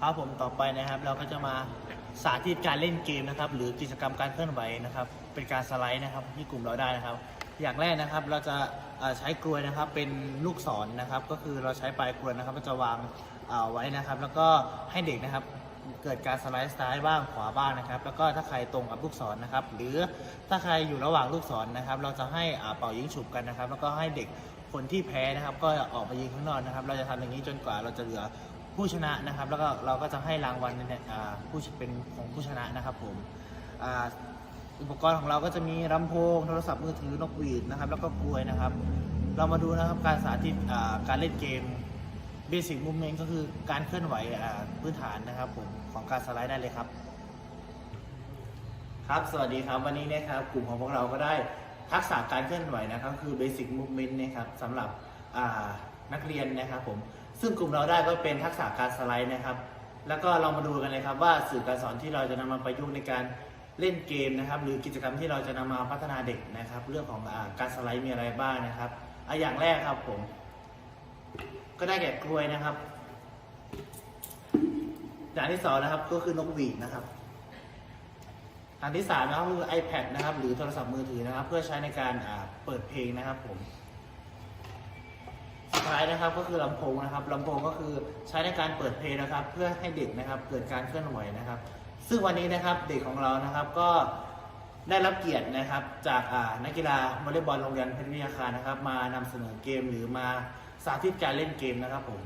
ครับผมต่อไปนะครับ เราก็จะมาสาธิตการเล่นเกมนะครับ หรือกิจกรรมการเคลื่อนไหวนะครับ เป็นการสไลด์นะครับที่กลุ่มเราได้นะครับ อย่างแรกนะครับเราจะใช้กลวยนะครับเป็นลูกศรนะครับ ก็คือเราใช้ปลายกลวยนะครับก็จะวางไว้นะครับ แล้วก็ให้เด็กนะครับเกิดการสไลด์ซ้ายบ้างขวาบ้างนะครับ แล้วก็ถ้าใครตรงกับลูกศรนะครับ หรือถ้าใครอยู่ระหว่างลูกศรนะครับ เราจะให้เป่ายิงฉุบกันนะครับ แล้วก็ให้เด็กคนที่แพ้นะครับ ก็ออกมายิงข้างนอกนะครับ เราจะทำอย่างนี้จนกว่าเราจะเหลือ ผู้ชนะนะครับ แล้วก็เราก็จะให้รางวัลเนี่ยอ่าผู้เป็นของผู้ชนะนะครับผมอ่าอุปกรณ์ของเราก็จะมีลำโพงโทรศัพท์มือถือนกหวีดนะครับ แล้วก็กลวยนะครับ เรามาดูนะครับการสาธิตอ่าการเล่นเกมเบสิกมูฟเมนต์ก็คือการเคลื่อนไหวอ่าพื้นฐานนะครับผมของการสไลด์ได้เลยครับ ครับ สวัสดีครับ วันนี้นะครับ กลุ่มของพวกเราก็ได้ทักษะการเคลื่อนไหวนะครับ คือ Basic Movement นะครับสำหรับอ่านักเรียนนะครับผม ซึ่งกลุ่มเราได้ก็เป็นทักษะการสไลด์นะครับ แล้วก็เรามาดูกันเลยครับว่าสื่อการสอนที่เราจะนำมาประยุกต์ในการเล่นเกมนะครับ หรือกิจกรรมที่เราจะนำมาพัฒนาเด็กนะครับ เรื่องของอการสไลด์มีอะไรบ้างนะครับอะอย่างแรกครับผม ก็ได้แก่กล้วยนะครับ อย่างที่สองนะครับก็คือนกหวีดนะครับอันที่สามนะครับคือ iPad นะครับ หรือโทรศัพท์มือถือนะครับ เพื่อใช้ในการเปิดเพลงนะครับผม ท้ายนะครับก็คือลำโพงนะครับลำโพงก็คือใช้ในการเปิดเพลงนะครับ เพื่อให้เด็กนะครับเกิดการเคลื่อนไหวนะครับ ซึ่งวันนี้นะครับเด็กของเรานะครับก็ได้รับเกียรตินะครับจากนักกีฬาวอลเลย์บอลโรงเรียนเพชรวิทยาคารนะครับ มานำเสนอเกมหรือมาสาธิตการเล่นเกมนะครับผม